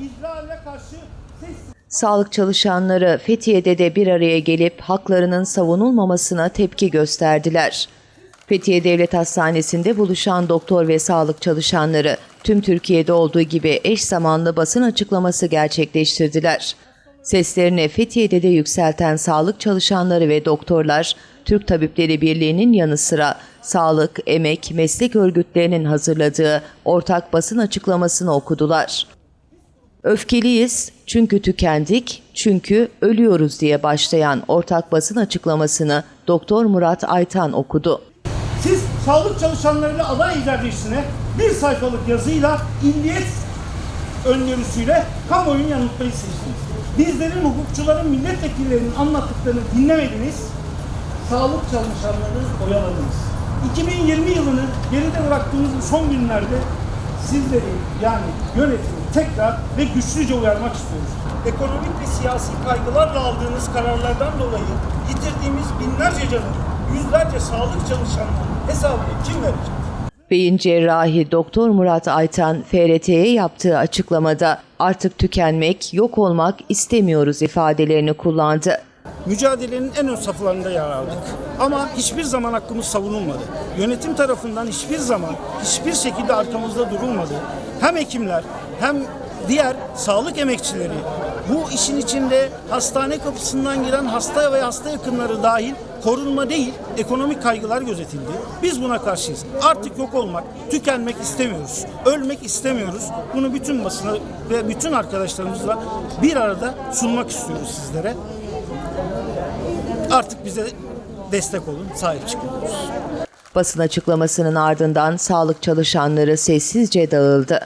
ihlale karşı ses Sağlık çalışanları Fethiye'de de bir araya gelip haklarının savunulmamasına tepki gösterdiler. Fethiye Devlet Hastanesi'nde buluşan doktor ve sağlık çalışanları tüm Türkiye'de olduğu eş eş zamanlı basın açıklaması gerçekleştirdiler. Seslerini Fethiye'de de yükselten sağlık çalışanları ve doktorlar, Türk Tabipleri Birliği'nin yanı sıra sağlık, emek, meslek örgütlerinin hazırladığı ortak basın açıklamasını okudular. Öfkeliyiz çünkü tükendik, çünkü ölüyoruz diye başlayan ortak basın açıklamasını Doktor Murat Aytan okudu. Siz sağlık çalışanlarıyla aday idarecilisine bir sayfalık yazıyla illiyet öngörüsüyle kamuoyunu yanıltmayı seçtiniz. Bizlerin, hukukçuların, milletvekillerinin anlattıklarını dinlemediniz. Sağlık çalışanlarını oyaladınız. 2020 yılını geride bıraktığımız son günlerde sizleri yani yönetimi tekrar ve güçlüce uyarmak istiyoruz. Ekonomik ve siyasi kaygılarla aldığınız kararlardan dolayı yitirdiğimiz binlerce canın, yüzlerce sağlık çalışanının hesabını kim verecek? Beyin cerrahi Doktor Murat Aytan FRT'ye yaptığı açıklamada artık tükenmek, yok olmak istemiyoruz ifadelerini kullandı. Mücadelenin en ön saflarında yer aldık. Ama hiçbir zaman hakkımız savunulmadı. Yönetim tarafından hiçbir zaman, hiçbir şekilde arkamızda durulmadı. Hem hekimler hem diğer sağlık emekçileri bu işin içinde hastane kapısından giren hasta ve hasta yakınları dahil korunma değil, ekonomik kaygılar gözetildi. Biz buna karşıyız. Artık yok olmak, tükenmek istemiyoruz. Ölmek istemiyoruz. Bunu bütün basına ve bütün arkadaşlarımızla bir arada sunmak istiyoruz sizlere. Artık bize destek olun, sahip çıkın. Basın açıklamasının ardından sağlık çalışanları sessizce dağıldı.